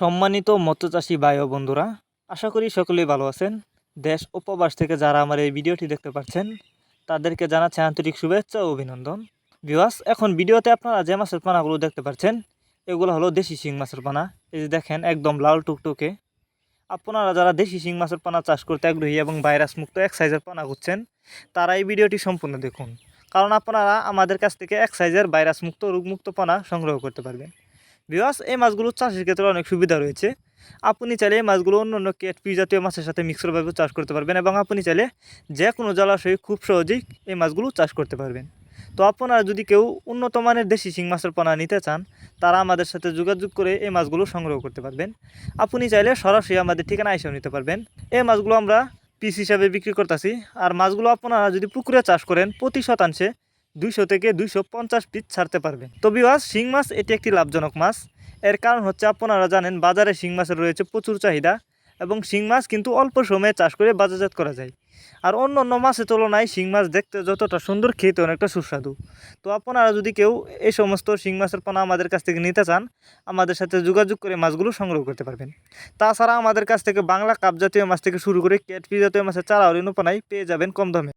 সম্মানিত মৎস্যচাষী ভাই ও বন্ধুরা, আশা করি সকলেই ভালো আছেন। দেশ উপবাস থেকে যারা আমার এই ভিডিওটি দেখতে পাচ্ছেন, তাদেরকে জানাচ্ছে আন্তরিক শুভেচ্ছা ও অভিনন্দন। ভিওয়াস এখন ভিডিওতে আপনারা যে মাছের পানাগুলো দেখতে পাচ্ছেন, এগুলো হলো দেশি শিং মাছের পানা। এই যে দেখেন, একদম লাল টুকটুকে। আপনারা যারা দেশি শিং মাছের পানা চাষ করতে আগ্রহী এবং ভাইরাস মুক্ত এক সাইজের পানা করছেন তারা এই ভিডিওটি সম্পূর্ণ দেখুন। কারণ আপনারা আমাদের কাছ থেকে এক সাইজের ভাইরাস মুক্ত, রোগমুক্ত পানা সংগ্রহ করতে পারবেন। বিওয়াস এই মাছগুলো চাষের ক্ষেত্রে অনেক সুবিধা রয়েছে। আপনি চাইলে এই মাছগুলো অন্য অন্য কেটপি জাতীয় মাছের সাথে মিক্সরভাবে চাষ করতে পারবেন এবং আপনি চাইলে যে কোনো জলাশয়ে খুব সহজেই এই মাছগুলো চাষ করতে পারবেন। তো আপনারা যদি কেউ উন্নত মানের দেশি শিং মাছের পোনা নিতে চান, তারা আমাদের সাথে যোগাযোগ করে এই মাছগুলো সংগ্রহ করতে পারবেন। আপনি চাইলে সরাসরি আমাদের ঠিকানা এসেও নিতে পারবেন। এই মাছগুলো আমরা পিস হিসাবে বিক্রি করতেছি। আর মাছগুলো আপনারা যদি পুকুরে চাষ করেন, প্রতি শতাংশে দুইশো থেকে দুইশো পঞ্চাশ পিস ছাড়তে পারবেন তো বিবাস শিং মাছ এটি একটি লাভজনক মাছ। এর কারণ হচ্ছে আপনারা জানেন, বাজারে শিং মাছের রয়েছে প্রচুর চাহিদা এবং শিং মাছ কিন্তু অল্প সময়ে চাষ করে বাজারজাত করা যায়। আর অন্য অন্য মাছের তুলনায় শিং মাছ দেখতে যতটা সুন্দর, খেতে অনেকটা সুস্বাদু। তো আপনারা যদি কেউ এই সমস্ত শিং মাছের পোনা আমাদের কাছ থেকে নিতে চান, আমাদের সাথে যোগাযোগ করে মাছগুলো সংগ্রহ করতে পারবেন। তাছাড়া আমাদের কাছ থেকে বাংলা কাপ জাতীয় মাছ থেকে শুরু করে ক্যাটফি জাতীয় মাছের চারা হরিণ পোনাই পেয়ে যাবেন কম দামে।